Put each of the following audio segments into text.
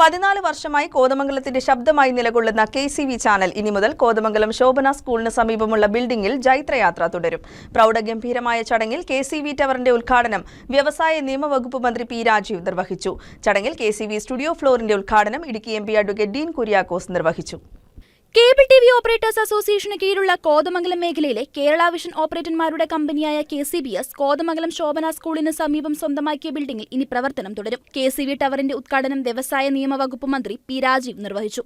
പതിനാല് വർഷമായി കോതമംഗലത്തിന്റെ ശബ്ദമായി നിലകൊള്ളുന്ന കെ സി വി ചാനൽ ഇനി മുതൽ കോതമംഗലം ശോഭന സ്കൂളിന് സമീപമുള്ള ബിൽഡിംഗിൽ ജൈത്രയാത്ര തുടരും. പ്രൗഢഗംഭീരമായ ചടങ്ങിൽ കെ സി വി ടവറിന്റെ ഉദ്ഘാടനം വ്യവസായ നിയമവകുപ്പ് മന്ത്രി പി രാജീവ് നിർവഹിച്ചു. ചടങ്ങിൽ കെ സി വി സ്റ്റുഡിയോ ഫ്ലോറിന്റെ ഉദ്ഘാടനം Idukki M P advocate Dean Kuriakose നിർവഹിച്ചു. കേബിൾ ടി വി ഓപ്പറേറ്റേഴ്സ് അസോസിയേഷന് കീഴിലുള്ള കോതമംഗലം മേഖലയിലെ കേരള വിഷൻ ഓപ്പറേറ്റർമാരുടെ കമ്പനിയായ K C B S Kothamangalam Shobhana സ്കൂളിന് സമീപം സ്വന്തമാക്കിയ ബിൽഡിംഗിൽ ഇനി പ്രവർത്തനം തുടരും. കെ സി ബി ടവറിന്റെ ഉദ്ഘാടനം വ്യവസായ നിയമവകുപ്പ് മന്ത്രി പി രാജീവ് നിർവഹിച്ചു.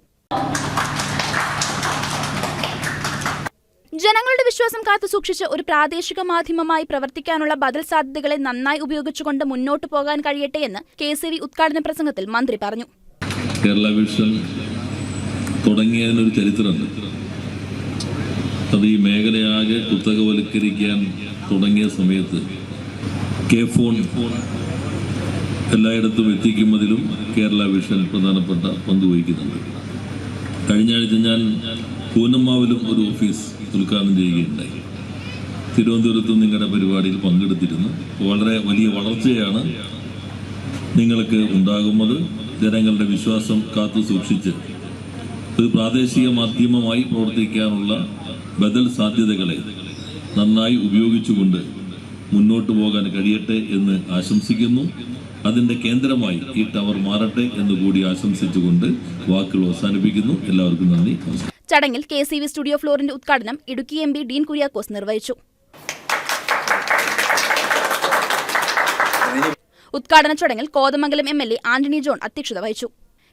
ജനങ്ങളുടെ വിശ്വാസം കാത്തു സൂക്ഷിച്ച് ഒരു പ്രാദേശിക മാധ്യമമായി പ്രവർത്തിക്കാനുള്ള ബദൽ സാധ്യതകളെ നന്നായി ഉപയോഗിച്ചുകൊണ്ട് മുന്നോട്ട് പോകാൻ കഴിയട്ടെ എന്ന് കെ സി ബി ഉദ്ഘാടന പ്രസംഗത്തിൽ മന്ത്രി പറഞ്ഞു. തുടങ്ങിയതിനൊരു ചരിത്രമുണ്ട്. അത് ഈ മേഖലയാകെ കുത്തകവൽക്കരിക്കാൻ തുടങ്ങിയ സമയത്ത് കെ ഫോൺ എല്ലായിടത്തും എത്തിക്കുന്നതിലും കേരള വിഷൻ പ്രധാനപ്പെട്ട പങ്ക് വഹിക്കുന്നുണ്ട്. കഴിഞ്ഞ ആഴ്ച ഞാൻ പൂനമ്മാവിലും ഒരു ഓഫീസ് ഉദ്ഘാടനം ചെയ്യുകയുണ്ടായി. തിരുവനന്തപുരത്തും നിങ്ങളുടെ പരിപാടിയിൽ പങ്കെടുത്തിരുന്നു. വളരെ വലിയ വളർച്ചയാണ് നിങ്ങൾക്ക് ഉണ്ടാകുന്നത്. ജനങ്ങളുടെ വിശ്വാസം കാത്തു സൂക്ഷിച്ച് ഒരു പ്രാദേശിക മാധ്യമമായി പ്രവർത്തിക്കാനുള്ള ബദൽ സാധ്യതകളെ നന്നായി ഉപയോഗിച്ചുകൊണ്ട് മുന്നോട്ട് പോകാൻ കഴിയട്ടെ എന്ന് ആശംസിക്കുന്നു. അതിന്റെ കേന്ദ്രമായി ഈ ടവർ മാറട്ടെ എന്ന് കൂടി ആശംസിച്ചുകൊണ്ട് വാക്കുകൾ അവസാനിപ്പിക്കുന്നു. എല്ലാവർക്കും നന്ദി. ചടങ്ങിൽ കെ സി വി സ്റ്റുഡിയോ ഫ്ലോറിന്റെ ഉദ്ഘാടനം ഇടുക്കി എം പി ഡീൻ കുര്യാക്കോസ് നിർവഹിച്ചു. ഉദ്ഘാടന ചടങ്ങിൽ Kothamangalam M L A Antony John അധ്യക്ഷത വഹിച്ചു.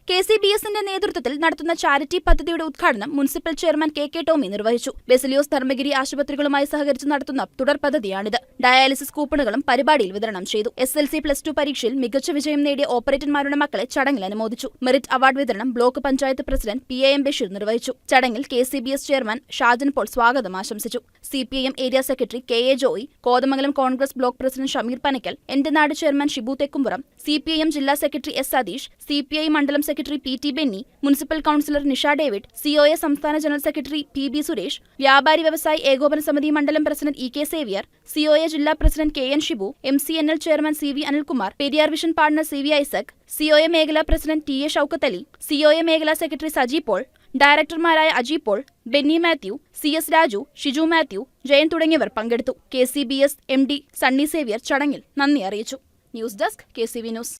കെ സി ബി എസിന്റെ നേതൃത്വത്തിൽ നടത്തുന്ന ചാരിറ്റി പദ്ധതിയുടെ ഉദ്ഘാടനം municipal chairman K K Tomy നിർവഹിച്ചു. ബെസിലിയോസ് ധർമ്മഗിരി ആശുപത്രികളുമായി സഹകരിച്ച് നടത്തുന്ന തുടർ പദ്ധതിയാണിത്. ഡയാലിസിസ് കൂപ്പണുകളും പരിപാടിയിൽ വിതരണം ചെയ്തു. S L C plus two പരീക്ഷയിൽ മികച്ച വിജയം നേടിയ ഓപ്പറേറ്റർമാരുടെ മക്കളെ ചടങ്ങിൽ അനുമോദിച്ചു. മെറിറ്റ് അവാർഡ് വിതരണം block panchayat president P A M Basheer നിർവഹിച്ചു. ചടങ്ങിൽ K C B S chairman Shajan Paul സ്വാഗതം ആശംസിച്ചു. C P I M area secretary K A Joy Kothamangalam Congress block president Shameer Panakkal Ente Nadu chairman Shibu Thekkumpuram C P I M ജില്ലാ secretary S Satheesh C P I മണ്ഡലം secretary P T Benny municipal councillor Nisha David COA സംസ്ഥാന general secretary P B Suresh വ്യാപാരി വ്യവസായി ഏകോപന സമിതി മണ്ഡലം president E K Xavier COA ജില്ലാ president K N Shibu M C N L chairman C V Anilkumar Periyar Vision partner C V Isaac COA മേഖലാ president T A Shoukath Ali COA മേഖലാ secretary Saji Paul ഡയറക്ടർമാരായ Aji Paul Benny Mathew C S Raju Shiju Mathew Jayan തുടങ്ങിയവർ പങ്കെടുത്തു. K C B S M D Sunny Xavier ചടങ്ങിൽ നന്ദി അറിയിച്ചു. News desk K C V news.